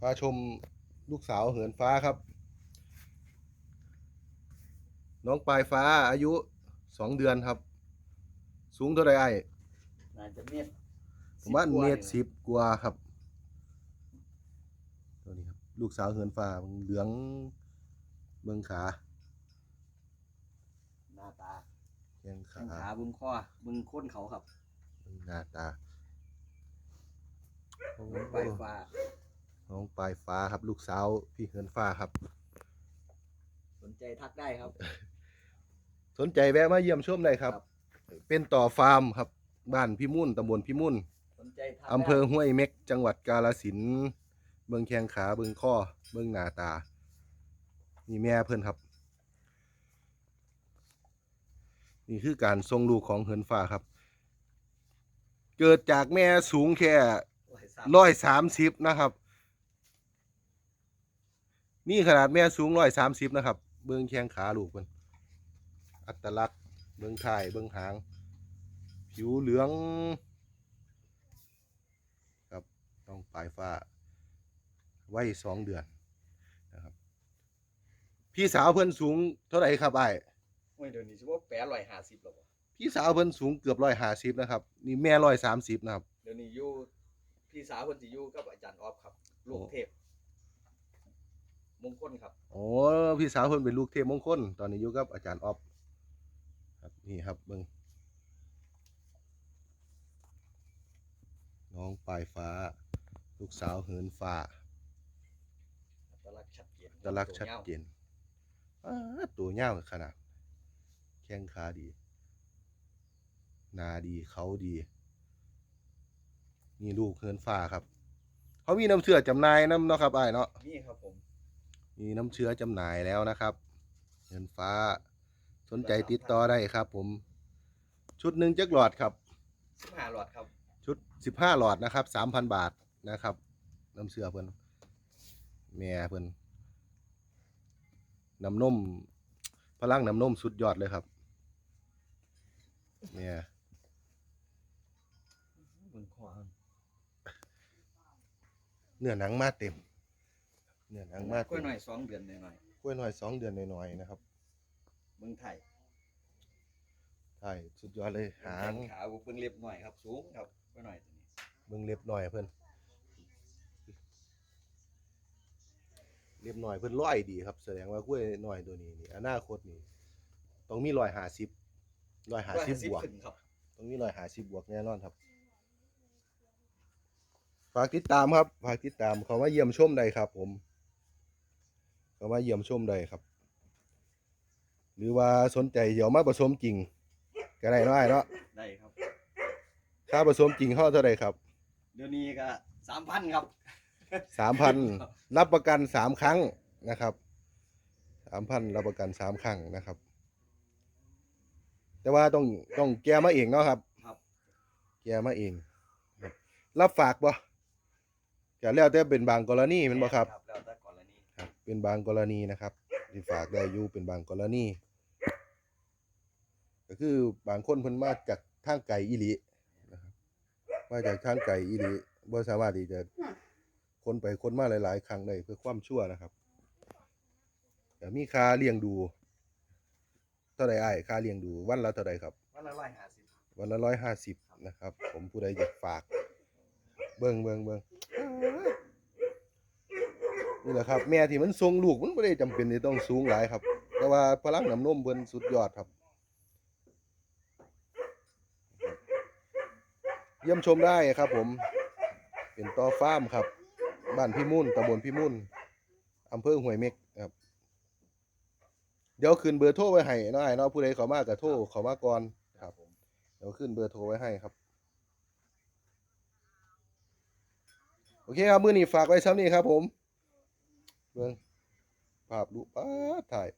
พาชมลูกสาวเหินฟ้าครับ น้องปลายฟ้าอายุสองเดือนครับ สูงเท่าไรไอ้น่าจะเม็ดผมว่าสิบกว่าเมตรสิบกว่าครับตัวนี้ครับ ลูกสาวเหินฟ้าเหลืองเบิงขาหน้าตาแข้งแข้ขางขาบึงคอบึงค้นเขาครับเบิ่งหน้าตาโอ้ใบฟ้า น้องปลายฟ้าครับ ลูกสาวพี่เหินฟ้าครับ สนใจทักได้ครับ สนใจแวะมาเยี่ยมชมได้ครับ ครับ เป็นต่อฟาร์มครับ บ้านพี่มุ่นตำบลพี่มุ่นสนใจทักอำเภอห้วยเม็ก จังหวัดกาฬสินธุ์เบิงแข้งขาเบิงข้อเบิงหน้าตานี่แม่เพื่อนครับ นี่คือการทรงลูกของเหินฟ้าครับ เกิดจากแม่สูงแค่ได้ร้อยสามสิบนะครับ นี่ขนาดแม่สูงร้อยสามสิบนะครับ เบิ้งแข้งขาลูกมันอัตลักษณ์ เบิ้งถ่ายเบิ้งหาง ผิวเหลือง ครับต้องปลายฟ้า ไว้สองเดือนนะครับ พี่สาวเพิ่นสูงเท่าไหร่ครับไอ้ายโอ้ยเดี๋ยวนี้สิว่าแปดร้อยห้าสิบหรอวะพี่สาวเพิ่นสูงเกือบร้อยห้าสิบนะครับ นี่แม่ร้อยสามสิบนะครับ เดี๋ยวนี้อยู่พี่สาวคนสิอยู่กับอาจารย์ออฟครับลูกเทพ มงคลครับโอ้พี่สาวเพิ่นเป็นลูกเทพมงคลตอนนี้อยู่กับอาจารย์ออฟครับนี่ครับเบิ่งน้องปลายฟ้า ลูกสาวเหินฟ้าอัตลักษณ์ชัดเจนตลักษณ์ชัดเจนอ้าตัวยาวขนาด แข้งขาดีหนาดีเขาดี นี่ลูกเหินฟ้าครับ เขามีน้ำเชื่อจำหน่ายน้ำเนาะครับไอ้ายเนาะนี่ครับผม มีน้ำเชื้อจำหน่ายแล้วนะครับเงินฟ้าสนใจติดต่อได้ครับ ผม ชุดหนึ่งจักหลอดครับสิบห้าหลอดครับ ชุดสิบห้าหลอดนะครับสามพันบาทนะครับ น้ำเชื้อเพิ่นแม่เพิ่นน้ำนมพลังน้ำนมสุดยอดเลยครับแม่บึงคอครับเนื้อหนังมาเต็ม เนื้อหนังมากล้วยเต็มหน่อยสองเดือนหน่อยกล้วยหน่อยสองเดือนหน่อยๆนะครับๆเมืองไทยใช่สุดยอดเลยหางแข้ขาเพิ่งเรียบหน่อยครับ สูงครับกล้วยหน่อยตัวนี้เบิ่งเล็บหน่อยเพิ่นเล็บหน่อยเพิ่นร้อยดีครับ แสดงว่ากล้วยหน่อยตัวนี้นี่อนาคตนี่ต้องมีร้อยหาสิบร้อยหาสิบบวกขึ้นครับต้องมีร้อยหาสิบบวกแน่นอนครับฝากติดตามครับ ฝากติดตามเขามาเยี่ยมชมได้ครับผม เขามาเยี่ยมชมได้ครับ หรือว่าสนใจเดี๋ยวมาผสมจริงก็ได้เนาะไอ้เนาะได้ครับ ค่าผสมจริงเขาเท่าไหร่ครับเดี๋ยวนี้ก็สามพันครับ สามพันรับประกันสามครั้งนะครับสามพันรับประกันสามครั้งนะครับ แต่ว่าต้องต้องแกมาเองเนาะครับ ครับ แกมาเองครับรับฝากบ่ก็แล้วแต่เป็นบางกรณีแมันบ่ครับ แล้วแต่กรณีครับ เป็นบางกรณีนะครับ ที่ฝากได้อยู่เป็นบางกรณี ก็คือบางคนเพิ่นมาจากทางไกลอีหลีนะครับมาจากทางไกลอีหลีบ่สามารถที่จะคนไปคนมาหลาย ๆ ครั้งได้เพื่อความชั่วนะครับแต่มีค่าเลี้ยงดู เท่าใดอ้ายค่าเลี้ยงดูวันละเท่าใดครับ วันละร้อยห้าสิบวันละร้อยห้าสิบนะครับ ผมผู้ใดอยากฝาก เบิ่งเบิ่งเบิ่ง นี่แหละครับ แม่ที่มันทรงลูกมันไม่ได้จำเป็นที่ต้องสูงหลายครับ แต่ว่าพลังน้ำนมเพิ่นสุดยอดครับ เยี่ยมชมได้ครับ ผม เป็นต่อฟาร์มครับ บ้านพี่มุ่นตำบลพี่มุ่นอำเภอห้วยเม็กครับ เดี๋ยวขึ้นเบอร์โทรไว้ให้เนาะไอ้เนาะผู้ใดเขามาก็โทรเขามาก่อนครับผมเดี๋ยวขึ้นเบอร์โทรไว้ให้ครับโอเคครับ มือนี้ฝากไว้ซ้ำนี้ครับผม เบิ่งภาพรูปป้าถ่าย